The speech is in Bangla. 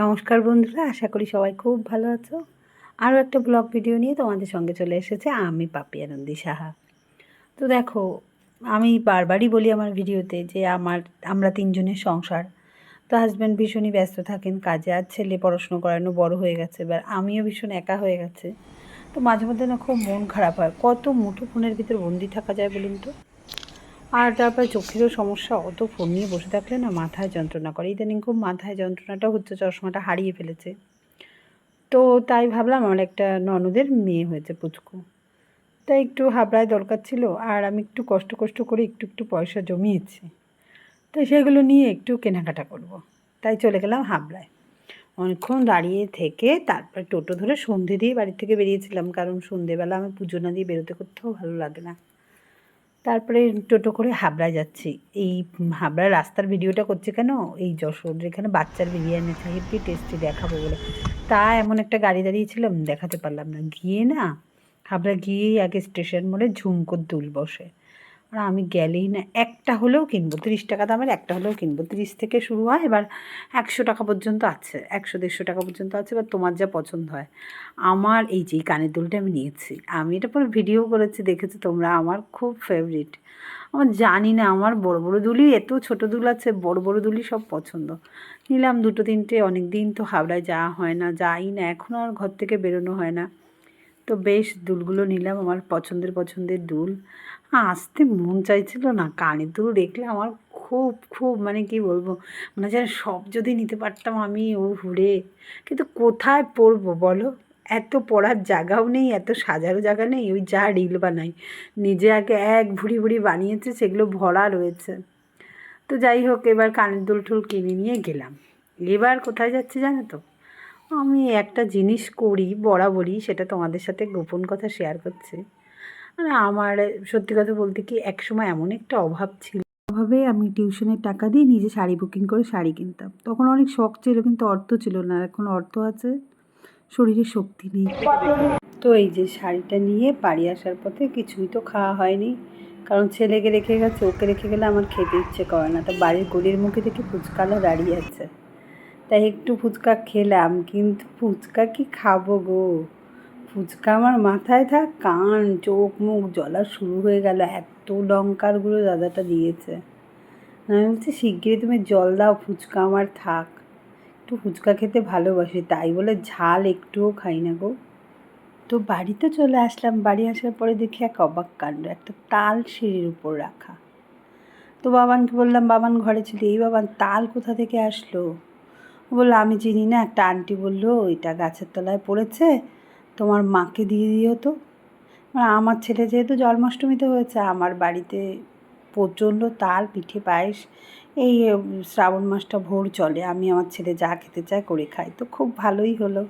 নমস্কার বন্ধুরা, আশা করি সবাই খুব ভালো আছো। আরও একটা ব্লগ ভিডিও নিয়ে তোমাদের সঙ্গে চলে এসেছে আমি পাপি আনন্দী সাহা। তো দেখো, আমি বারবারই বলি আমার ভিডিওতে যে আমার, আমরা তিনজনের সংসার। তো হাজব্যান্ড ভীষণই ব্যস্ত থাকেন, কাজে আর ছেলে পড়াশুনো করানো বড় হয়ে গেছে, এবার আমিও ভীষণ একা হয়ে গেছে। তো মাঝে মধ্যে না খুব মন খারাপ হয়, কত মুঠো ফোনের ভিতর বন্দি থাকা যায় বলুন তো? আর তারপরে চোখেরও সমস্যা অত ফোন নিয়ে বসে থাকলে না মাথায় যন্ত্রণা করে। ইদানিং খুব মাথায় যন্ত্রণাটা হচ্ছে, চশমাটা হারিয়ে ফেলেছে। তো তাই ভাবলাম আমার একটা ননদের মেয়ে হয়েছে পুচকু। তাই একটু হাবড়ায় দরকার ছিল, আর আমি একটু কষ্ট কষ্ট করে একটু একটু পয়সা জমিয়েছি। তাই সেগুলো নিয়ে একটু কেনাকাটা করব। তাই চলে গেলাম হাবড়ায়। অনেকক্ষণ দাঁড়িয়ে থেকে তারপরে টোটো ধরে সন্ধে দিয়ে বাড়ি থেকে বেরিয়েছিলাম, কারণ সন্ধেবেলা আমি পুজো না দিয়ে বেরোতে করতেও ভালো লাগে না। তারপরে টোটো করে হাবড়ায় যাচ্ছি। এই হাবড়ার রাস্তার ভিডিওটা করছে কেন? এই যশোর এখানে বাচ্চার বিরিয়ানি আছে হেভি টেস্টি দেখাবো বলে। তা এমন একটা গাড়ি দাঁড়িয়েছিলাম, দেখাতে পারলাম না। গিয়ে না, হাবড়া গিয়েই আগে স্টেশন মোড়ে ঝুমকোর দুল বসে। আর আমি গেলেই না, একটা হলেও কিনবো, তিরিশ টাকা দামের একটা হলেও কিনবো, তিরিশ থেকে শুরু হয়, এবার একশো টাকা পর্যন্ত আছে, একশো দেড়শো টাকা পর্যন্ত আছে, এবার তোমার যা পছন্দ হয়। আমার এই যে কানের দুলটা আমি নিয়েছি, আমি এটা পরে ভিডিও করেছি, দেখেছি তোমরা, আমার খুব ফেভারিট আমার জানি না, আমার বড় বড় দুলি এত ছোট দুল আছে, বড় বড় দুলি সব পছন্দ। নিলাম দুটো তিনটে, অনেক দিন তো হাওড়ায় যাওয়া হয় না, যাই না, এখন আর ঘর থেকে বেরোনো হয় না। তো বেশ দুলগুলো নিলাম, আমার পছন্দের পছন্দের দুল। আসতে মন চাইছিল না, কানের দুল দেখলে আমার খুব খুব মানে কি বলব মানে যেন সব যদি নিতে পারতাম আমি, ও ঘুরে কিন্তু কোথায় পরবো বলো? এত পড়ার জায়গাও নেই, এত সাজারও জায়গা নেই, ওই যা রিল বানাই। নিজে আগে এক ভুড়ি ভুড়ি বানিয়েছে, সেগুলো ভরা রয়েছে। তো যাই হোক, এবার কানের দুল টুল কিনে নিয়ে গেলাম। এবার কোথায় যাচ্ছে জানো তো? আমি একটা জিনিস করি বরাবরই, সেটা তোমাদের সাথে গোপন কথা শেয়ার করছি। মানে আমার সত্যি কথা বলতে কি, একসময় এমন একটা অভাব ছিল। অভাবে আমি টিউশনের টাকা দিয়ে নিজে শাড়ি বুকিং করে শাড়ি কিনতাম। তখন অনেক শখ ছিল, কিন্তু অর্থ ছিল না। এখন অর্থ আছে, শরীরে শক্তি নেই। তো এই যে শাড়িটা নিয়ে বাড়ি আসার পথে কিছুই তো খাওয়া হয়নি। কারণ ছেলেকে রেখে গেছে, ওকে রেখে গেলে আমার খেতে ইচ্ছে করে না। তো বাড়ির গলির মুখে দেখে ফুচকালা দাঁড়িয়ে আছে। তাই একটু ফুচকা খেলাম, কিন্তু ফুচকা কি খাব গো? ফুচকা আমার মাথায় থাক, কান, চোখ, মুখ জ্বলা শুরু হয়ে গেল, এত লঙ্কার গুঁড়ো দাদাটা দিয়েছে। আমি বলছি, শিগগিরই তুমি জল দাও, ফুচকা আমার থাক। একটু ফুচকা খেতে ভালোবাসি, তাই বলে ঝাল একটুও খাই না গো। তো বাড়িতে চলে আসলাম, বাড়ি আসার পরে দেখি এক অবাক কাণ্ড, একটা তাল সিঁড়ির উপর রাখা। তো বাবানকে বললাম, বাবান ঘরে ছিল। এই বাবান, তাল কোথা থেকে আসলো? বলল, আমি চিনি না। একটা আন্টি বলল, ওইটা গাছের তলায় পড়েছে, তোমার মাকে দিয়ে দিও তো। মানে আমার ছেলে যেহেতু জন্মাষ্টমীতে হয়েছে, আমার বাড়িতে প্রচণ্ড তাল, পিঠে, পায়েস, এই শ্রাবণ মাসটা ভোর চলে। আমি আমার ছেলে যা খেতে চায় করে খাই। তো খুব ভালোই হলো।